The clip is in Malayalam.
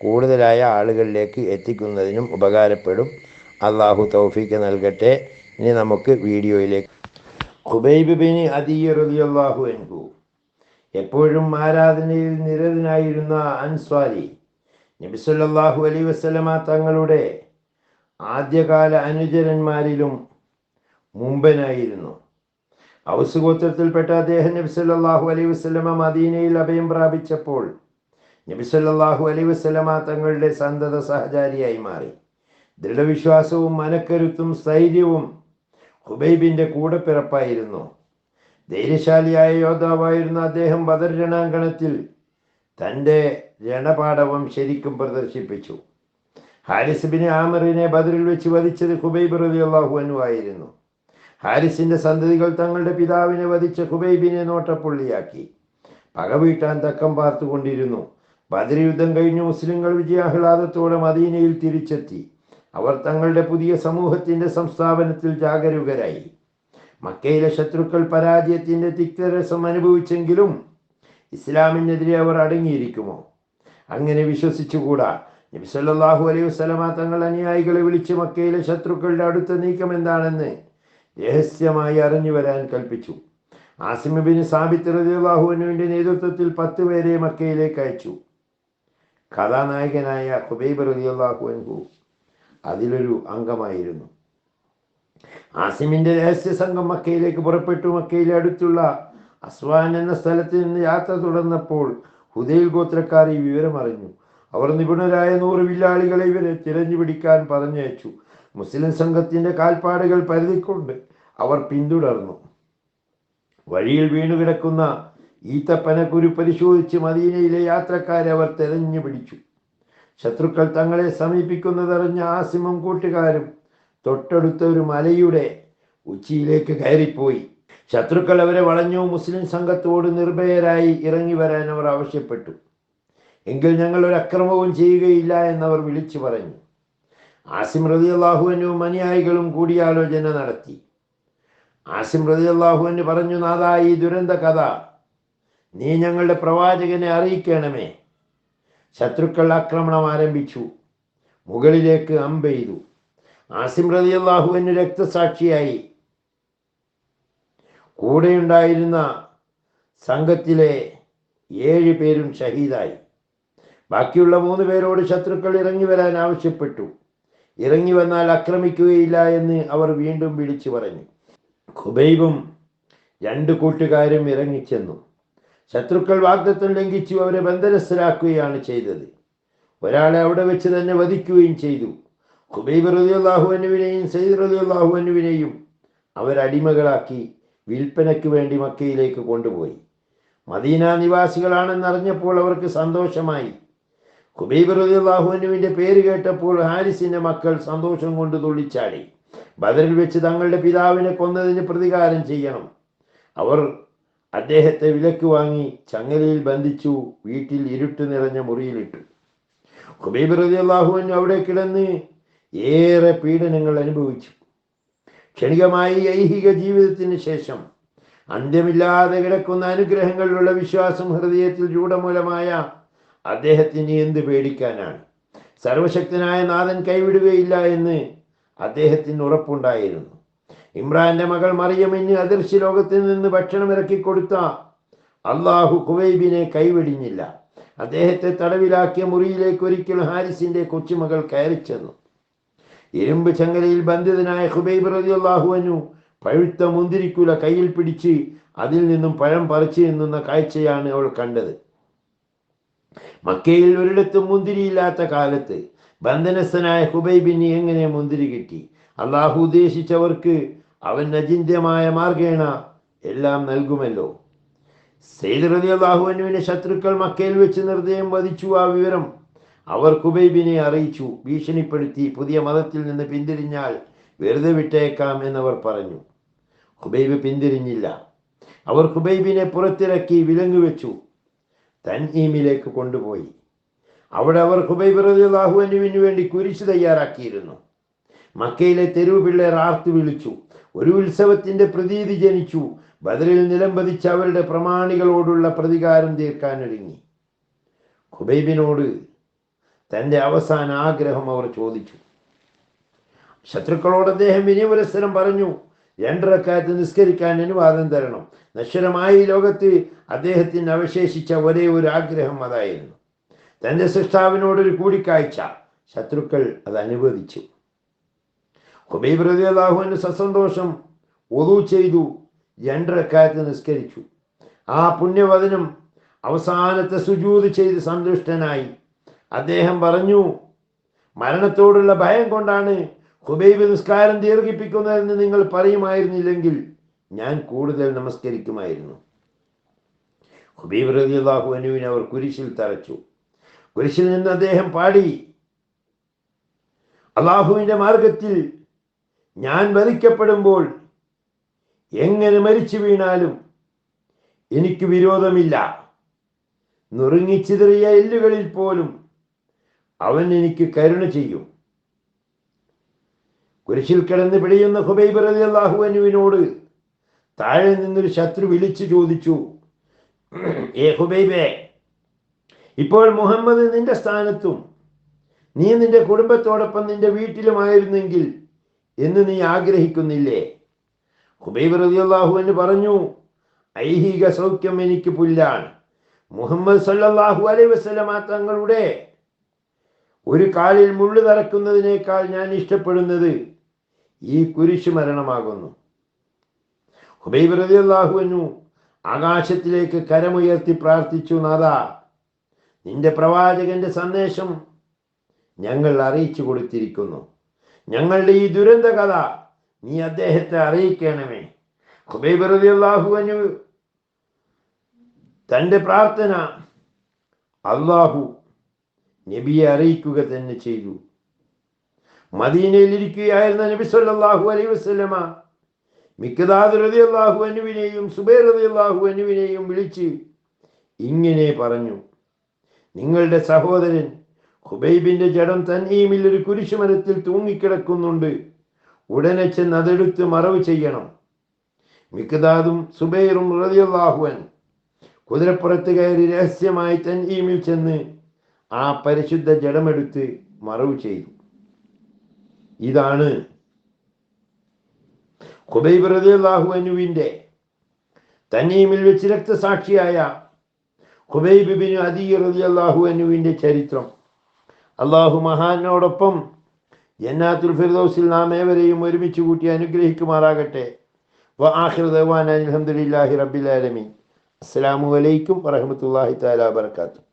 കൂടുതലായ ആളുകളിലേക്ക് എത്തിക്കുന്നതിനും ഉപകാരപ്പെടും. അള്ളാഹു തൗഫീക്ക് നൽകട്ടെ. ഇനി നമുക്ക് വീഡിയോയിലേക്ക്. ഖുബൈബ് ബിൻ എൻകു എപ്പോഴും ആരാധനയിൽ നിരതനായിരുന്ന അൻസ്വാരി നബിസുല്ലാഹു അലൈ വസ്ലമ തങ്ങളുടെ ആദ്യകാല അനുചരന്മാരിലും മുമ്പനായിരുന്നു. ഔസ് ഗോത്രത്തിൽപ്പെട്ട അദ്ദേഹം നബിസുല്ലാഹു അലൈഹി വസല്ലമ മദീനയിൽ അഭയം പ്രാപിച്ചപ്പോൾ നബി സല്ലല്ലാഹു അലൈഹി വസല്ലമ തങ്ങളുടെ സന്തത സഹചാരിയായി മാറി. ദൃഢവിശ്വാസവും മനക്കരുത്തും സ്ഥൈര്യവും ഹുബൈബിന്റെ കൂടെ പിറപ്പായിരുന്നു. ധൈര്യശാലിയായ യോദ്ധാവായിരുന്ന അദ്ദേഹം ബദർ രണാങ്കണത്തിൽ തന്റെ രണപാഠവം ശരിക്കും പ്രദർശിപ്പിച്ചു. ഹാരിസ് ബിൻ ആമറിനെ ബദറിൽ വെച്ച് വധിച്ചത് ഹുബൈബ് റളിയല്ലാഹു അൻഹു ആയിരുന്നു. ഹാരിസിന്റെ സന്തതികൾ തങ്ങളുടെ പിതാവിനെ വധിച്ച ഹുബൈബിനെ നോട്ടപ്പുള്ളിയാക്കി. പകവീട്ടാൻ തക്കം പാർത്തുകൊണ്ടിരുന്നു. ബദർ യുദ്ധം കഴിഞ്ഞ് മുസ്ലിങ്ങൾ വിജയാഹ്ലാദത്തോടെ മദീനയിൽ തിരിച്ചെത്തി. അവർ തങ്ങളുടെ പുതിയ സമൂഹത്തിന്റെ സംസ്ഥാപനത്തിൽ ജാഗരൂകരായി. മക്കയിലെ ശത്രുക്കൾ പരാജയത്തിന്റെ തിക്തരസം അനുഭവിച്ചെങ്കിലും ഇസ്ലാമിനെതിരെ അവർ അടങ്ങിയിരിക്കുമോ? അങ്ങനെ വിശ്വസിച്ചുകൂടാ. നബി സല്ലല്ലാഹു അലൈഹി വസല്ലമ തങ്ങൾ അനുയായികളെ വിളിച്ച് മക്കയിലെ ശത്രുക്കളുടെ അടുത്ത നീക്കം എന്താണെന്ന് രഹസ്യമായി അറിഞ്ഞു വരാൻ കൽപ്പിച്ചു. ആസിമബിന് സാബിത്ത് റളിയല്ലാഹുവിന്റെ നേതൃത്വത്തിൽ പത്ത് പേരെ മക്കയിലേക്ക് അയച്ചു. കഥാനായകനായ ഹുബൈബ് അൻഹു അതിലൊരു അംഗമായിരുന്നു. ആസിമിന്റെ രഹസ്യ സംഘം മക്കയിലേക്ക് പുറപ്പെട്ടു. മക്കയിലെ അടുത്തുള്ള അസ്വാൻ എന്ന സ്ഥലത്ത് നിന്ന് യാത്ര തുടർന്നപ്പോൾ ഹുദൈൽ ഗോത്രക്കാർ ഈ വിവരം അറിഞ്ഞു. അവർ നിപുണരായ നൂറ് വില്ലാളികളെ ഇവരെ തിരഞ്ഞു പിടിക്കാൻ പറഞ്ഞയച്ചു. മുസ്ലിം സംഘത്തിന്റെ കാൽപ്പാടുകൾ പരതിക്കൊണ്ട് അവർ പിന്തുടർന്നു. വഴിയിൽ വീണുകിടക്കുന്ന ഈത്തപ്പനക്കുരു പരിശോധിച്ച് മദീനയിലെ യാത്രക്കാരെ അവർ തെരഞ്ഞു പിടിച്ചു. ശത്രുക്കൾ തങ്ങളെ സമീപിക്കുന്നതറിഞ്ഞ ആസിമും കൂട്ടുകാരും തൊട്ടടുത്ത ഒരു മലയുടെ ഉച്ചിയിലേക്ക് കയറിപ്പോയി. ശത്രുക്കൾ അവരെ വളഞ്ഞു മുസ്ലിം സംഘത്തോട് നിർഭയരായി ഇറങ്ങി വരാൻ അവർ ആവശ്യപ്പെട്ടു. എങ്കിൽ ഞങ്ങൾ ഒരു അക്രമവും ചെയ്യുകയില്ല എന്നവർ വിളിച്ചു പറഞ്ഞു. ആസിം റതി അള്ളാഹുവിനും അനുയായികളും കൂടിയാലോചന നടത്തി. ആസിം റതി അള്ളാഹുവിന് പറഞ്ഞു നാദാ ഈ ദുരന്ത കഥ നീ ഞങ്ങളുടെ പ്രവാചകനെ അറിയിക്കണമേ. ശത്രുക്കൾ ആക്രമണം ആരംഭിച്ചു. മുകളിലേക്ക് അമ്പെയ്തു ആസിം റതി അള്ളാഹുവിന് രക്തസാക്ഷിയായി. കൂടെയുണ്ടായിരുന്ന സംഘത്തിലെ ഏഴ് പേരും ഷഹീദായി. ബാക്കിയുള്ള മൂന്ന് പേരോട് ശത്രുക്കൾ ഇറങ്ങി വരാൻ ആവശ്യപ്പെട്ടു. ഇറങ്ങി വന്നാൽ ആക്രമിക്കുകയില്ല എന്ന് അവർ വീണ്ടും വിളിച്ചു പറഞ്ഞു. ഖുബൈബും രണ്ട് കൂട്ടുകാരും ഇറങ്ങിച്ചെന്നു. ശത്രുക്കൾ വാഗ്ദത്വം ലംഘിച്ചു അവരെ ബന്ധനസ്ഥരാക്കുകയാണ് ചെയ്തത്. ഒരാളെ അവിടെ വെച്ച് തന്നെ വധിക്കുകയും ചെയ്തു. ഖുബൈബ് റലിയുള്ളാഹുവിനെയും സയ്യിദ് റലിയുള്ളാഹുവിനെയും അവരടിമകളാക്കി വിൽപ്പനയ്ക്ക് വേണ്ടി മക്കയിലേക്ക് കൊണ്ടുപോയി. മദീന നിവാസികളാണെന്നറിഞ്ഞപ്പോൾ അവർക്ക് സന്തോഷമായി. ഖുബൈബ് റളിയല്ലാഹുവിന്റെ പേര് കേട്ടപ്പോൾ ഹാരിസിന്റെ മക്കൾ സന്തോഷം കൊണ്ട് തുള്ളിച്ചാടി. ബദറിൽ വെച്ച് തങ്ങളുടെ പിതാവിനെ കൊന്നതിന് പ്രതികാരം ചെയ്യണം. അവർ അദ്ദേഹത്തെ വിലക്ക് വാങ്ങി ചങ്ങലയിൽ ബന്ധിച്ചു വീട്ടിൽ ഇരുട്ട് നിറഞ്ഞ മുറിയിലിട്ടു. ഖുബൈബ് റളിയല്ലാഹുവിന് അവിടെ കിടന്ന് ഏറെ പീഡനങ്ങൾ അനുഭവിച്ചു. ക്ഷണികമായി ഐഹിക ജീവിതത്തിന് ശേഷം അന്ത്യമില്ലാതെ കിടക്കുന്ന അനുഗ്രഹങ്ങളിലുള്ള വിശ്വാസം ഹൃദയത്തിൽ രൂഢമൂലമായ അദ്ദേഹത്തിന് എന്ത് പേടിക്കാനാണ്? സർവശക്തനായ നാഥൻ കൈവിടുകയില്ല എന്ന് അദ്ദേഹത്തിന് ഉറപ്പുണ്ടായിരുന്നു. ഇമ്രാന്റെ മകൾ മറിയമിന് അദൃശ്യ ലോകത്തിൽ നിന്ന് ഭക്ഷണം ഇറക്കി കൊടുത്ത അള്ളാഹു കുവൈബിനെ കൈവെടിഞ്ഞില്ല. അദ്ദേഹത്തെ തടവിലാക്കിയ മുറിയിലേക്ക് ഒരിക്കൽ ഹാരിസിന്റെ കൊച്ചുമകൾ കയറി ചെന്നു. ഇരുമ്പ് ചങ്ങലയിൽ ബന്ധിതനായ ഹുബൈബ് റതി അള്ളാഹുവനു പഴുത്ത മുന്തിരിക്കുല കയ്യിൽ പിടിച്ച് അതിൽ നിന്നും പഴം പറിച്ചു നിന്നുന്ന കാഴ്ചയാണ് അവൾ കണ്ടത്. മക്കയിൽ ഒരിടത്തും മുന്തിരിയില്ലാത്ത കാലത്ത് ബന്ധനസ്ഥനായ ഹുബൈബിന് എങ്ങനെ മുന്തിരി കിട്ടി? അള്ളാഹു ഉദ്ദേശിച്ചവർക്ക് അവൻ അചിന്ത്യമായ മാർഗേണ എല്ലാം നൽകുമല്ലോ. സെയ്ദ് റതി അള്ളാഹുവിനുവിനെ ശത്രുക്കൾ മക്കയിൽ വെച്ച് നിർദ്ദയം വധിച്ചു ആ വിവരം അവർ കുബൈബിനെ അറിയിച്ചു. ഭീഷണിപ്പെടുത്തി പുതിയ മതത്തിൽ നിന്ന് പിന്തിരിഞ്ഞാൽ വെറുതെ വിട്ടേക്കാം എന്നവർ പറഞ്ഞു. ഖുബൈബ് പിന്തിരിഞ്ഞില്ല. അവർ ഖുബൈബിനെ പുറത്തിറക്കി വിലങ്ങ് വെച്ചു. തൻഈമിലേക്ക് കൊണ്ടുപോയി. അവിടെ അവർ ഖുബൈബ് റളിയല്ലാഹു അൻഹുവിന് വേണ്ടി കുരിശ് തയ്യാറാക്കിയിരുന്നു. മക്കയിലെ തെരുവ് പിള്ളേർ ആർത്തു വിളിച്ചു. ഒരു ഉത്സവത്തിന്റെ പ്രതീതി ജനിച്ചു. ബദറിൽ നിലംപതിച്ച അവരുടെ പ്രമാണികളോടുള്ള പ്രതികാരം തീർക്കാനൊരുങ്ങി. ഖുബൈബിനോട് തന്റെ അവസാന ആഗ്രഹം അവർ ചോദിച്ചു. ശത്രുക്കളോട് അദ്ദേഹം വിനയപുരസ്സരം പറഞ്ഞു രണ്ടരക്കാലത്ത് നിസ്കരിക്കാൻ അനുവാദം തരണം. നശ്വരമായി ലോകത്ത് അദ്ദേഹത്തിന് അവശേഷിച്ച ഒരേ ഒരു ആഗ്രഹം അതായിരുന്നു. തന്റെ സൃഷ്ടാവിനോടൊരു കൂടിക്കാഴ്ച. ശത്രുക്കൾ അത് അനുവദിച്ചു. ഹുബൈബ് റളിയല്ലാഹുവിന് സസന്തോഷം ഒതു ചെയ്തു രണ്ടരക്കാലത്ത് നിസ്കരിച്ചു. ആ പുണ്യവചനം അവസാനത്തെ സുജൂത് ചെയ്ത് സന്തുഷ്ടനായി. അദ്ദേഹം പറഞ്ഞു മരണത്തോടുള്ള ഭയം കൊണ്ടാണ് ഹുബൈബ് നിസ്കാരം ദീർഘിപ്പിക്കുന്നതെന്ന് നിങ്ങൾ പറയുമായിരുന്നില്ലെങ്കിൽ ഞാൻ കൂടുതൽ നമസ്കരിക്കുമായിരുന്നു. ഹുബൈബ് റളിയല്ലാഹു അനുവിനെ അവർ കുരിശിൽ തറച്ചു. കുരിശിൽ നിന്ന് അദ്ദേഹം പാടി അള്ളാഹുവിന്റെ മാർഗത്തിൽ ഞാൻ വധിക്കപ്പെടുമ്പോൾ എങ്ങനെ മരിച്ചു വീണാലും എനിക്ക് വിരോധമില്ല. നുറുങ്ങിച്ചിതറിയ എല്ലുകളിൽ പോലും അവൻ എനിക്ക് കരുണ ചെയ്യും. കുരിശിൽ കിടന്ന് പിടിയുന്ന ഹുബൈബ് അലി അള്ളാഹുവിനോട് താഴെ നിന്നൊരു ശത്രു വിളിച്ചു ചോദിച്ചു ഏ ഹുബൈബേ ഇപ്പോൾ മുഹമ്മദ് നിന്റെ സ്ഥാനത്തും നീ നിന്റെ കുടുംബത്തോടൊപ്പം നിന്റെ വീട്ടിലുമായിരുന്നെങ്കിൽ എന്ന് നീ ആഗ്രഹിക്കുന്നില്ലേ? ഹുബൈബ് റളിയല്ലാഹു എന്ന് പറഞ്ഞു ഐഹിക സൗഖ്യം എനിക്ക് പുല്ലാണ്. മുഹമ്മദ് സല്ലാഹു അലൈ വസല്ലമ തങ്ങളുടെ ഒരു കാലിൽ മുള്ളു തറക്കുന്നതിനേക്കാൾ ഞാൻ ഇഷ്ടപ്പെടുന്നത് ഈ കുരിശു മരണമാകുന്നു. ഹുബൈബ് റളിയല്ലാഹു ആകാശത്തിലേക്ക് കരമുയർത്തി പ്രാർത്ഥിച്ചു നാഥ നിന്റെ പ്രവാചകന്റെ സന്ദേശം ഞങ്ങൾ അറിയിച്ചു കൊടുത്തിരിക്കുന്നു. ഞങ്ങളുടെ ഈ ദുരന്ത കഥ നീ അദ്ദേഹത്തെ അറിയിക്കണമേ. ഹുബൈബ് റബി അള്ളാഹുവിന് തന്റെ പ്രാർത്ഥന അള്ളാഹു നബിയെ അറിയിക്കുക തന്നെ ചെയ്തു. മദീനയിൽ ഇരിക്കുകയായിരുന്ന നബി അലൈ അലൈഹി മിക്കതാദ് റതി അള്ളാഹു അനുവിനെയും സുബൈർ റതി അള്ളാഹു അനുവിനെയും വിളിച്ച് ഇങ്ങനെ പറഞ്ഞു. നിങ്ങളുടെ സഹോദരൻ ഹുബൈബിന്റെ ജഡം തന്നീമിൽ ഒരു കുരിശുമരത്തിൽ തൂങ്ങിക്കിടക്കുന്നുണ്ട്. ഉടനെ ചെന്ന് അതെടുത്ത് മറവ് ചെയ്യണം. മിക്കതാദും സുബൈറും റളിയല്ലാഹുവൻ കുതിരപ്പുറത്ത് കയറി രഹസ്യമായി തന്നീമിൽ ചെന്ന് ആ പരിശുദ്ധ ജഡമെടുത്ത് മറവ് ചെയ്തു. ഇതാണ് ഹുബൈബ് റളിയല്ലാഹു അനുവിന്റെ തന്നീമിൽ വെച്ച് രക്തസാക്ഷിയായ ഖുബൈബിബിന് അദീ അനുവിന്റെ ചരിത്രം. അള്ളാഹു മഹാനോടൊപ്പം ജന്നാത്തുൽ ഫിർദൗസിൽ നാം ഏവരെയും ഒരുമിച്ച് കൂട്ടി അനുഗ്രഹിക്കുമാറാകട്ടെ. വ അൽഹംദുലില്ലാഹി റബ്ബിൽ ആലമീൻ. അസ്സലാമു അലൈക്കും വറഹ്മത്തുള്ളാഹി തആല വബറകാതുഹു